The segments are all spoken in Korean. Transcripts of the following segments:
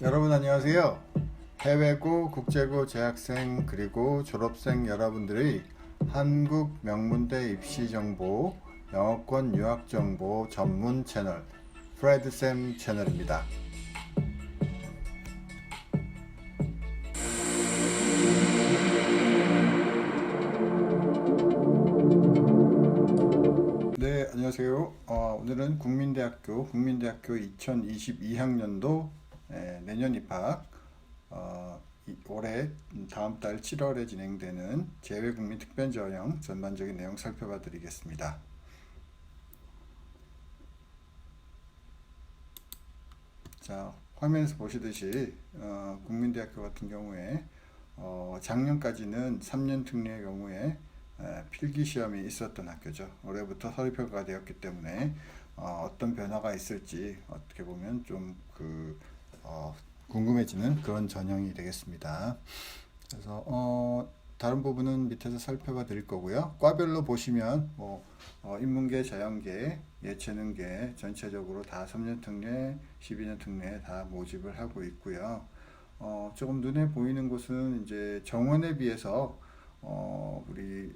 여러분 안녕하세요. 해외고 국제고 재학생 그리고 졸업생 여러분들의 한국 명문대 입시 정보, 영어권 유학 정보 전문 채널 프레드쌤 채널입니다. 네, 안녕하세요. 어, 오늘은 국민대학교 국민대학교 2022학년도 내년 입학 어, 이- 올해 다음 달 7월에 진행되는 재외국민 특별전형 전반적인 내용 살펴봐 드리겠습니다. 자, 화면에서 보시듯이 어, 국민대학교 같은 경우에 어, 작년까지는 3년 특례의 경우에 에, 필기 시험이 있었던 학교죠. 올해부터 서류평가가 되었기 때문에 어, 떤 변화가 있을지 어떻게 보면 좀그 어, 궁금해지는 그런 전형이 되겠습니다. 그래서 어, 다른 부분은 밑에서 살펴봐 드릴 거고요. 과별로 보시면 뭐 어, 인문계, 자연계, 예체능계 전체적으로 다 3년 특례, 12년 특례 다 모집을 하고 있고요. 어, 조금 눈에 보이는 곳은 이제 정원에 비해서 어, 우리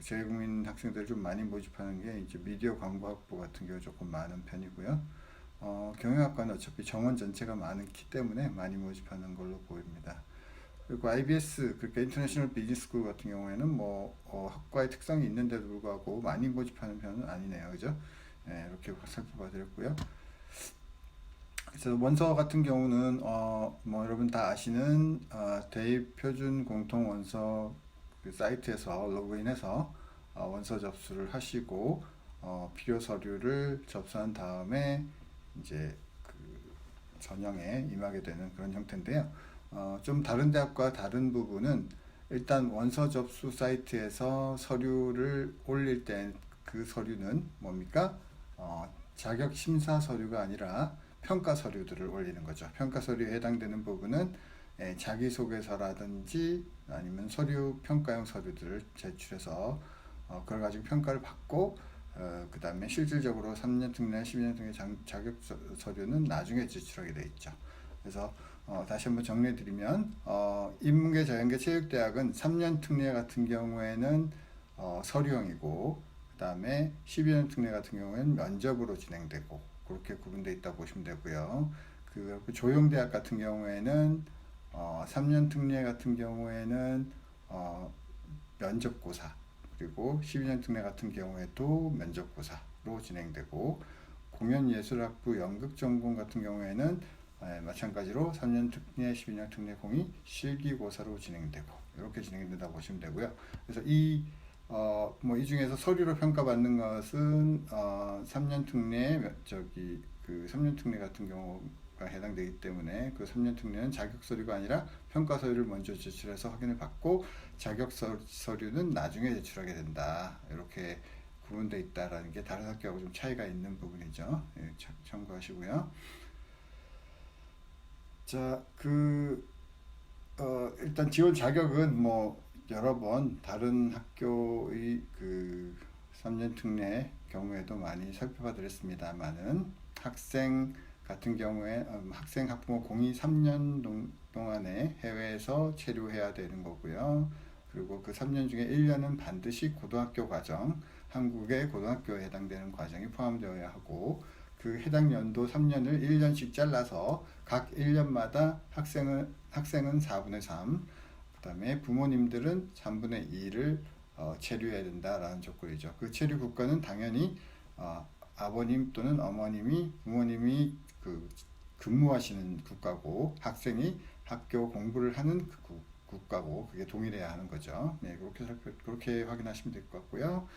재외국민 학생들 좀 많이 모집하는 게 이제 미디어 광고학부 같은 경우 조금 많은 편이고요. 어, 경영학과는 어차피 정원 전체가 많기 때문에 많이 모집하는 걸로 보입니다. 그리고 IBS 그러니까 인터내셔널 비즈니스 스쿨 같은 경우에는 뭐 어, 학과의 특성이 있는데도 불구하고 많이 모집하는 편은 아니네요, 그죠? 예, 이렇게 살펴봐 드렸고요. 그래서 원서 같은 경우는 어, 뭐 여러분 다 아시는 어, 대입 표준 공통 원서 그 사이트에서 로그인해서 어, 원서 접수를 하시고 어, 필요 서류를 접수한 다음에 이제 그 전형에 임하게 되는 그런 형태인데요. 어, 좀 다른 대학과 다른 부분은 일단 원서 접수 사이트에서 서류를 올릴 때 그 서류는 뭡니까? 어, 자격 심사 서류가 아니라 평가 서류들을 올리는 거죠. 평가 서류에 해당되는 부분은 예, 자기소개서라든지 아니면 서류 평가용 서류들을 제출해서 어, 그걸 가지고 평가를 받고 어, 그 다음에 실질적으로 3년 특례, 12년 특례 장- 자격 서- 서류는 나중에 제출하게 돼 있죠. 그래서 어, 다시 한번 정리해 드리면 어, 인문계, 자연계, 체육대학은 3년 특례 같은 경우에는 어, 서류형이고 그 다음에 12년 특례 같은 경우에는 면접으로 진행되고 그렇게 구분되어 있다고 보시면 되고요. 그 조용대학 같은 경우에는 어, 3년 특례 같은 경우에는 어, 면접고사 그리고 12년 특례 같은 경우에도 면접고사로 진행되고 공연예술학부 연극 전공 같은 경우에는 에, 마찬가지로 3년 특례, 12년 특례 공이 실기고사로 진행되고 이렇게 진행된다고 보시면 되고요. 그래서 이 어, 뭐 이 중에서 서류로 평가받는 것은 어, 3년 특례 몇- 저기 그 3년 특례 같은 경우가 해당되기 때문에 그 3년 특례는 자격 서류가 아니라 평가 서류를 먼저 제출해서 확인을 받고 자격 서, 서류는 나중에 제출하게 된다. 이렇게 구분되어 있다라는 게 다른 학교하고 좀 차이가 있는 부분이죠. 예, 참- 참고하시고요. 자, 그 어, 일단 지원 자격은 뭐 여러 번 다른 학교의 그 3년 특례 경우에도 많이 살펴봐 드렸습니다만은 학생 같은 경우에 음, 학생 학부모 공이 3년 동, 동안에 해외에서 체류해야 되는 거고요. 그리고 그 3년 중에 1년은 반드시 고등학교 과정, 한국의 고등학교에 해당되는 과정이 포함되어야 하고 그 해당 연도 3년을 1년씩 잘라서 각 1년마다 학생은 학생은 4분의 3, 그다음에 부모님들은 3분의 2를 어, 체류해야 된다라는 조건이죠. 그 체류 국가는 당연히 어, 아버님 또는 어머님이 부모님이 그 근무하시는 국가고 학생이 학교 공부를 하는 그 국- 국가고 그게 동일해야 하는 거죠. 네, 그렇게 살펴 그렇게 확인하시면 될 것 같고요.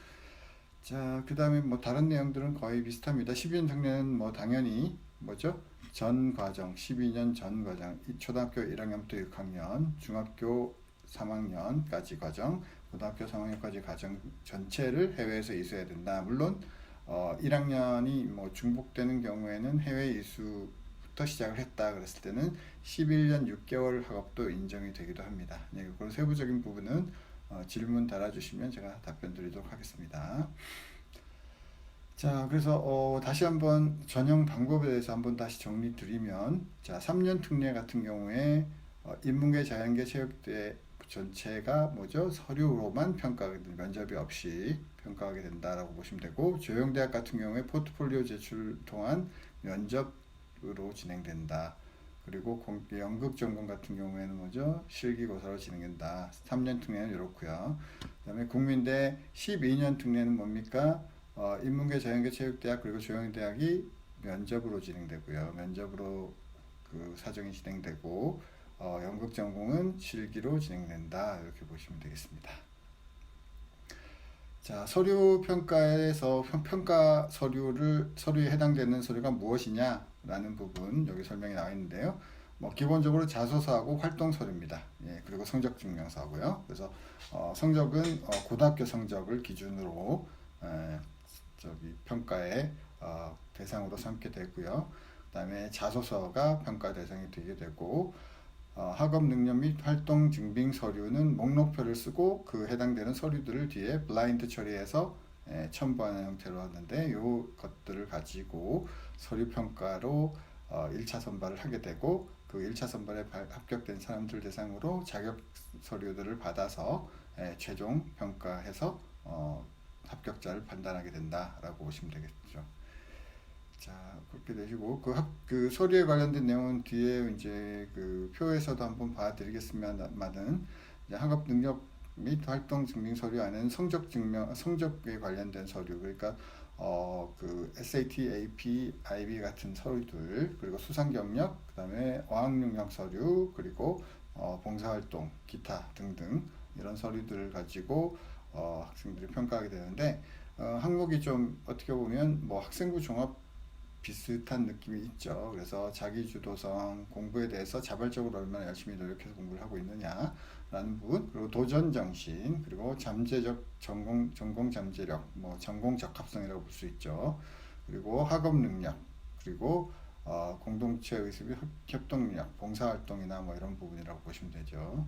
자, 그 다음에 뭐 다른 내용들은 거의 비슷합니다. 12년 특례는 뭐 당연히 뭐죠? 전 과정, 12년 전 과정, 이 초등학교 1학년부터 6학년, 중학교 3학년까지 과정, 고등학교 3학년까지 과정 전체를 해외에서 이수해야 된다. 물론 어, 1학년이 뭐 중복되는 경우에는 해외 이수부터 시작을 했다 그랬을 때는 11년 6개월 학업도 인정이 되기도 합니다. 네, 그런 세부적인 부분은 어, 질문 달아주시면 제가 답변 드리도록 하겠습니다. 자, 그래서 어, 다시 한번 전형 방법에 대해서 한번 다시 정리 드리면, 자, 3년 특례 같은 경우에 어, 인문계, 자연계, 체육대 전체가 뭐죠? 서류로만 평가하게 된 면접이 없이 평가하게 된다라고 보시면 되고, 조영대학 같은 경우에 포트폴리오 제출 통한 면접으로 진행된다. 그리고 공- 연극 전공 같은 경우에는 뭐죠? 실기고사로 진행된다. 3년 특례는 이렇고요. 그 다음에 국민대 12년 특례는 뭡니까? 어, 인문계, 자연계, 체육대학 그리고 조영대학이 면접으로 진행되고요. 면접으로 그 사정이 진행되고 어, 연극 전공은 실기로 진행된다. 이렇게 보시면 되겠습니다. 자, 서류 평가에서 평- 평가 서류를 서류에 해당되는 서류가 무엇이냐라는 부분 여기 설명이 나와 있는데요. 뭐 기본적으로 자소서하고 활동 서류입니다. 예, 그리고 성적 증명서고요. 그래서 어, 성적은 어, 고등학교 성적을 기준으로 에, 저기 평가의 어, 대상으로 삼게 되고요. 그다음에 자소서가 평가 대상이 되게 되고 어, 학업 능력 및 활동 증빙 서류는 목록표를 쓰고 그 해당되는 서류들을 뒤에 블라인드 처리해서 에, 첨부하는 형태로 하는데 요 것들을 가지고 서류 평가로 어, 1차 선발을 하게 되고 그 1차 선발에 발- 합격된 사람들 대상으로 자격 서류들을 받아서 에, 최종 평가해서 어, 합격자를 판단하게 된다라고 보시면 되겠죠. 자, 그렇게 되시고 그, 합, 그 서류에 관련된 내용은 뒤에 이제 그 표에서도 한번 봐드리겠습니다만은 학업 능력 및 활동 증빙 서류 안에는 성적 증명 성적에 관련된 서류 그러니까 어 그 SAT, AP, IB 같은 서류들 그리고 수상 경력 그다음에 어학 능력 서류 그리고 어 봉사활동 기타 등등 이런 서류들을 가지고 어 학생들이 평가하게 되는데 어 항목이 좀 어떻게 보면 뭐 학생부 종합 비슷한 느낌이 있죠. 그래서 자기 주도성 공부에 대해서 자발적으로 얼마나 열심히 노력해서 공부를 하고 있느냐라는 부분, 그리고 도전 정신, 그리고 잠재적 전공 전공 잠재력, 뭐 전공 적합성이라고 볼 수 있죠. 그리고 학업 능력, 그리고 어, 공동체 의식 및 협동 능력, 봉사 활동이나 뭐 이런 부분이라고 보시면 되죠.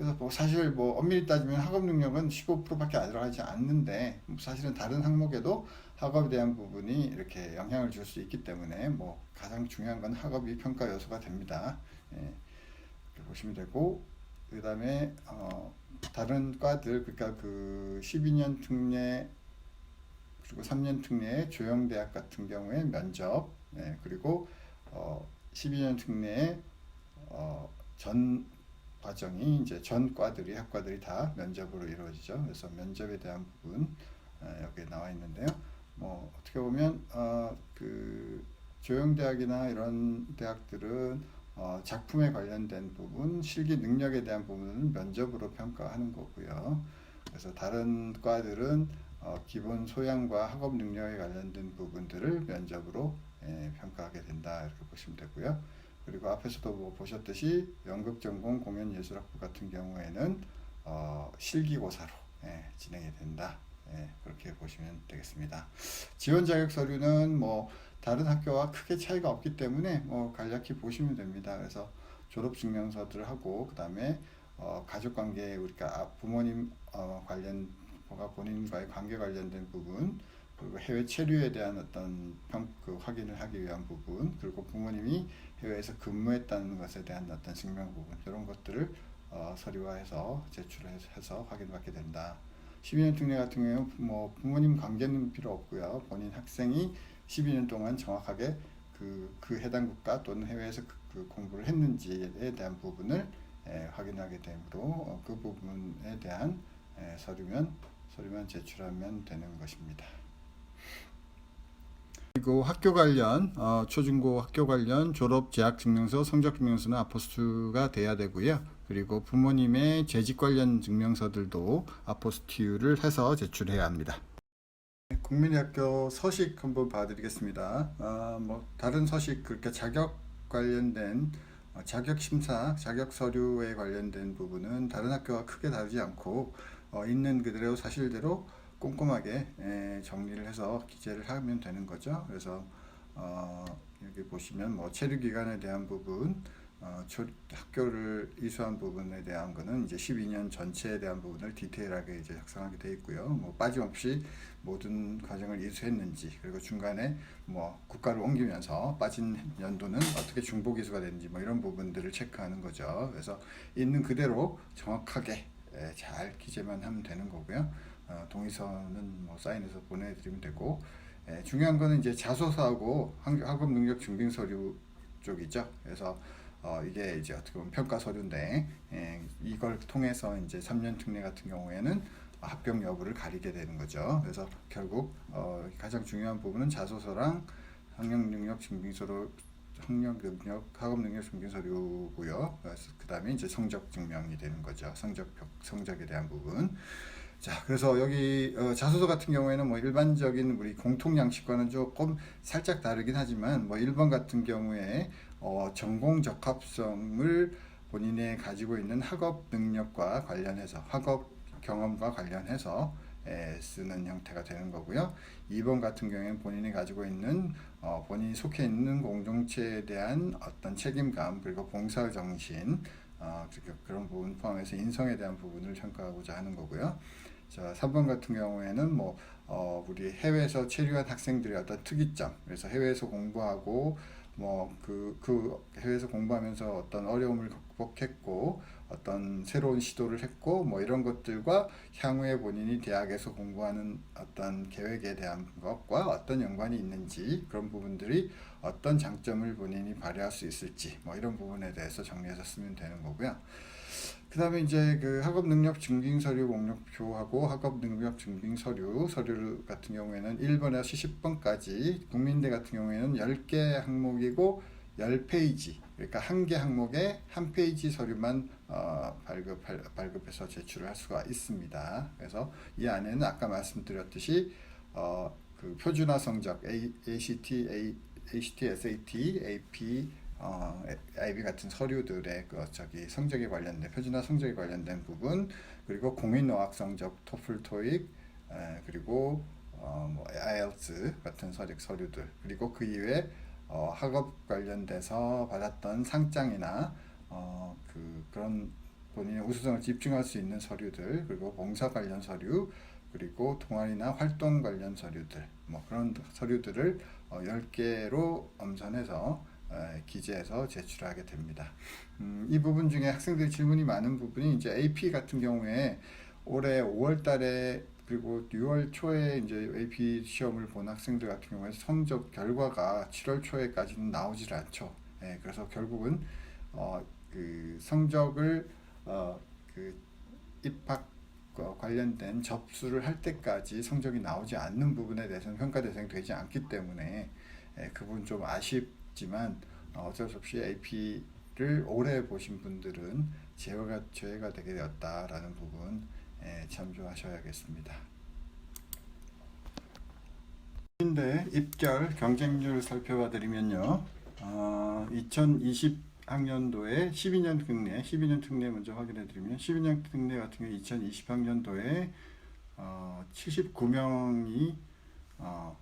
그래서 뭐 사실 뭐 엄밀히 따지면 학업 능력은 15%밖에 안 들어가지 않는데 사실은 다른 항목에도 학업에 대한 부분이 이렇게 영향을 줄 수 있기 때문에 뭐 가장 중요한 건 학업이 평가 요소가 됩니다. 예, 보시면 되고 그 다음에 어, 다른 과들 그러니까 그 12년 특례 그리고 3년 특례 조영대학 같은 경우에 면접 예, 그리고 어, 12년 특례 어, 전 과정이 이제 전 과들이 학과들이 다 면접으로 이루어지죠. 그래서 면접에 대한 부분 어, 여기에 나와 있는데요. 뭐 어떻게 보면 어, 그 조영대학이나 이런 대학들은 어, 작품에 관련된 부분, 실기 능력에 대한 부분은 면접으로 평가하는 거고요. 그래서 다른 과들은 어, 기본 소양과 학업 능력에 관련된 부분들을 면접으로 예, 평가하게 된다 이렇게 보시면 되고요. 그리고 앞에서도 뭐 보셨듯이 연극 전공 공연 예술학부 같은 경우에는 어, 실기고사로 예, 진행이 된다. 예, 그렇게 보시면 되겠습니다. 지원 자격 서류는 뭐 다른 학교와 크게 차이가 없기 때문에 뭐 간략히 보시면 됩니다. 그래서 졸업 증명서들 하고 그다음에 어, 가족 관계 우리가 아- 부모님 어, 관련 본인과의 관계 관련된 부분 그리고 해외 체류에 대한 어떤 평, 그 확인을 하기 위한 부분 그리고 부모님이 해외에서 근무했다는 것에 대한 어떤 증명 부분 이런 것들을 어, 서류화해서 제출해서 확인받게 된다. 12년 특례 같은 경우는 뭐 부모님 관계는 필요 없고요. 본인 학생이 12년 동안 정확하게 그, 그 해당 국가 또는 해외에서 그, 그 공부를 했는지에 대한 부분을 에, 확인하게 되므로 어, 그 부분에 대한 에, 서류면 서류만 제출하면 되는 것입니다. 그리고 학교 관련 어, 초중고 학교 관련 졸업 재학 증명서, 성적 증명서는 아포스트가 돼야 되고요. 그리고 부모님의 재직 관련 증명서들도 아포스티유를 해서 제출해야 합니다. 국민대학교 서식 한번 봐드리겠습니다. 아, 뭐 다른 서식 그렇게 자격 관련된 어, 자격 심사, 자격 서류에 관련된 부분은 다른 학교와 크게 다르지 않고 어, 있는 그대로 사실대로 꼼꼼하게 에, 정리를 해서 기재를 하면 되는 거죠. 그래서 어, 여기 보시면 뭐 체류 기간에 대한 부분, 어, 초, 학교를 이수한 부분에 대한 거는 이제 12년 전체에 대한 부분을 디테일하게 이제 작성하게 돼 있고요. 뭐 빠짐없이 모든 과정을 이수했는지 그리고 중간에 뭐 국가를 옮기면서 빠진 연도는 어떻게 중복 이수가 되는지 뭐 이런 부분들을 체크하는 거죠. 그래서 있는 그대로 정확하게 예, 잘 기재만 하면 되는 거고요. 어, 동의서는 뭐 사인해서 보내드리면 되고 예, 중요한 거는 이제 자소서하고 학- 학업 능력 증빙 서류 쪽이죠. 그래서 어, 이게 이제 어떻게 보면 평가 서류인데 예, 이걸 통해서 이제 3년 특례 같은 경우에는 합격 여부를 가리게 되는 거죠. 그래서 결국 어, 가장 중요한 부분은 자소서랑 학력 능력 증빙서로 학력 능력 학업 능력 증빙 서류고요. 그 다음에 이제 성적 증명이 되는 거죠. 성적 성적에 대한 부분. 자, 그래서 여기 어, 자소서 같은 경우에는 뭐 일반적인 우리 공통 양식과는 조금 살짝 다르긴 하지만 뭐 1번 같은 경우에 어, 전공 적합성을 본인이 가지고 있는 학업 능력과 관련해서 학업 경험과 관련해서 에, 쓰는 형태가 되는 거고요. 2번 같은 경우에는 본인이 가지고 있는 어, 본인이 속해 있는 공동체에 대한 어떤 책임감 그리고 봉사 정신 어, 그- 그런 부분 포함해서 인성에 대한 부분을 평가하고자 하는 거고요. 자, 3번 같은 경우에는 뭐, 어, 우리 해외에서 체류한 학생들의 어떤 특이점, 그래서 해외에서 공부하고, 뭐, 그, 그 해외에서 공부하면서 어떤 어려움을 극복했고, 어떤 새로운 시도를 했고, 뭐 이런 것들과 향후에 본인이 대학에서 공부하는 어떤 계획에 대한 것과 어떤 연관이 있는지, 그런 부분들이 어떤 장점을 본인이 발휘할 수 있을지, 뭐 이런 부분에 대해서 정리해서 쓰면 되는 거고요. 그 다음에 이제 그 학업 능력 증빙 서류 목록표하고 학업 능력 증빙 서류 서류 같은 경우에는 1번에서 10번까지 국민대 같은 경우에는 10개 항목이고 10페이지 그러니까 한 개 항목에 한 페이지 서류만 어, 발급 발급해서 제출을 할 수가 있습니다. 그래서 이 안에는 아까 말씀드렸듯이 어, 그 표준화 성적 A, ACT, A, ACT, SAT, AP 어, IB 같은 서류들의 그 저기 성적에 관련된 표준화 성적에 관련된 부분 그리고 공인 어학 성적 토플 토익 에, 그리고 어, 뭐 IELTS 같은 서류 서류들. 그리고 그 이외에 어, 학업 관련돼서 받았던 상장이나 어, 그 그런 본인의 우수성을 집중할 수 있는 서류들 그리고 봉사 관련 서류 그리고 동아리나 활동 관련 서류들 뭐 그런 서류들을 어, 10개로 엄선해서 에, 기재해서 제출하게 됩니다. 음, 이 부분 중에 학생들이 질문이 많은 부분이 이제 AP 같은 경우에 올해 5월 달에 그리고 6월 초에 이제 AP 시험을 본 학생들 같은 경우에 성적 결과가 7월 초에까지는 나오질 않죠. 예, 그래서 결국은 어, 그 성적을 어, 그 입학 과 관련된 접수를 할 때까지 성적이 나오지 않는 부분에 대해서는 평가 대상이 되지 않기 때문에 예, 그 부분 좀 아쉽 지만 어, 어쩔 수 없이 AP를 오래 보신 분들은 제외가 제외가 되게 되었다라는 부분 예, 참조하셔야겠습니다. 근데 입결 경쟁률 살펴봐 드리면요. 어, 2020 학년도에 12년 특례, 12년 특례 먼저 확인해 드리면 12년 특례 같은 경우 2020학년도에 어, 79명이 어,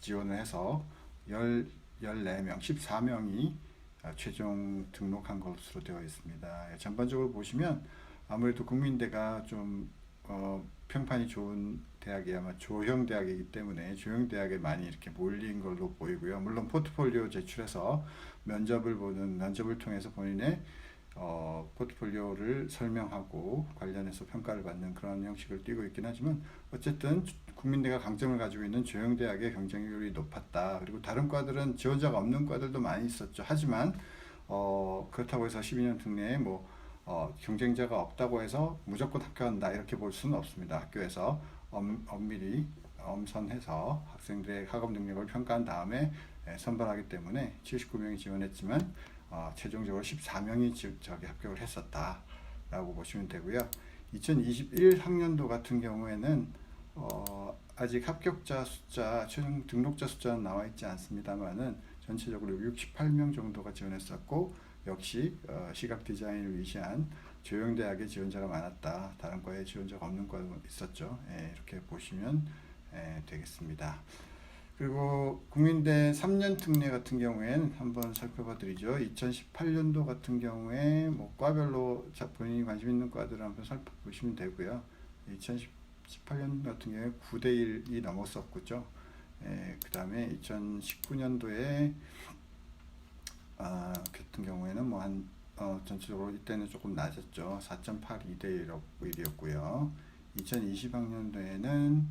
지원을 해서 10, 14명, 14명이 어, 최종 등록한 것으로 되어 있습니다. 예, 전반적으로 보시면 아무래도 국민대가 좀 어, 평판이 좋은 대학이 아마 조형 대학이기 때문에 조형 대학에 많이 이렇게 몰린 걸로 보이고요. 물론 포트폴리오 제출해서 면접을 보는 면접을 통해서 본인의 어, 포트폴리오를 설명하고 관련해서 평가를 받는 그런 형식을 띠고 있긴 하지만 어쨌든 국민대가 강점을 가지고 있는 조형 대학의 경쟁률이 높았다. 그리고 다른 과들은 지원자가 없는 과들도 많이 있었죠. 하지만 어, 그렇다고 해서 12년 특례에 뭐 어, 경쟁자가 없다고 해서 무조건 합격한다 이렇게 볼 수는 없습니다. 학교에서 엄, 엄밀히 엄선해서 학생들의 학업 능력을 평가한 다음에 예, 선발하기 때문에 79명이 지원했지만 어, 최종적으로 14명이 지, 저기 합격을 했었다라고 보시면 되고요. 2021 학년도 같은 경우에는 어, 아직 합격자 숫자, 최종 등록자 숫자는 나와 있지 않습니다만은 전체적으로 68명 정도가 지원했었고 역시 어, 시각 디자인을 위시한 조영대학의 지원자가 많았다. 다른 과에 지원자가 없는 과도 있었죠. 예, 이렇게 보시면 예, 되겠습니다. 그리고 국민대 3년 특례 같은 경우에는 한번 살펴봐 드리죠. 2018년도 같은 경우에 뭐 과별로 자 본인이 관심 있는 과들을 한번 살펴보시면 되고요. 2018 년 같은 경우에 9대 1이 넘었었고죠. 예, 그 다음에 2019년도에 아, 같은 경우에는 뭐 한 어, 전체적으로 이때는 조금 낮았죠. 4.82대 1이었고요. 2020학년도에는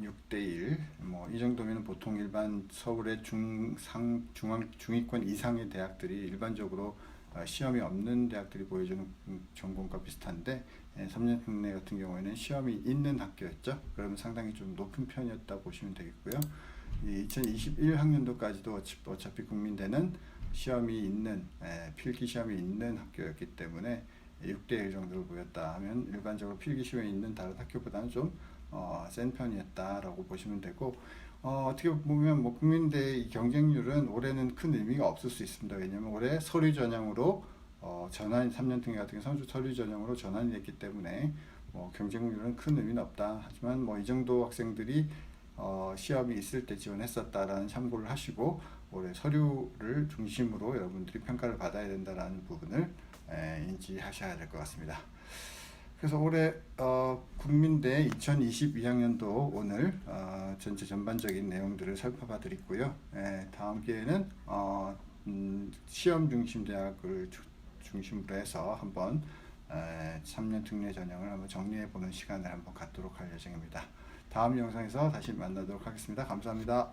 6대 1, 뭐 이 정도면 보통 일반 서울의 중상 중앙 중위권 이상의 대학들이 일반적으로 어, 시험이 없는 대학들이 보여주는 음, 전공과 비슷한데 3년 특례 같은 경우에는 시험이 있는 학교였죠. 그러면 상당히 좀 높은 편이었다 보시면 되겠고요. 이 2021학년도까지도 어차피, 국민대는 시험이 있는 에, 필기 시험이 있는 학교였기 때문에 6대 1 정도를 보였다 하면 일반적으로 필기 시험이 있는 다른 학교보다는 좀 어, 센 편이었다라고 보시면 되고 어, 어떻게 보면 뭐 국민대 이 경쟁률은 올해는 큰 의미가 없을 수 있습니다. 왜냐하면 올해 서류 전형으로 어, 전환 3년 등의 같은 경우 서류 전형으로 전환이 됐기 때문에 뭐 경쟁률은 큰 의미는 없다. 하지만 뭐 이 정도 학생들이 어, 시험이 있을 때 지원했었다라는 참고를 하시고 올해 서류를 중심으로 여러분들이 평가를 받아야 된다라는 부분을 에, 인지하셔야 될 것 같습니다. 그래서 올해 어, 국민대 2022학년도 오늘 어, 전체 전반적인 내용들을 살펴봐 드리고요. 예, 다음 기회에는 어, 음, 시험 중심 대학을 주- 중심으로 해서 한번 에, 3년 특례 전형을 한번 정리해 보는 시간을 한번 갖도록 할 예정입니다. 다음 영상에서 다시 만나도록 하겠습니다. 감사합니다.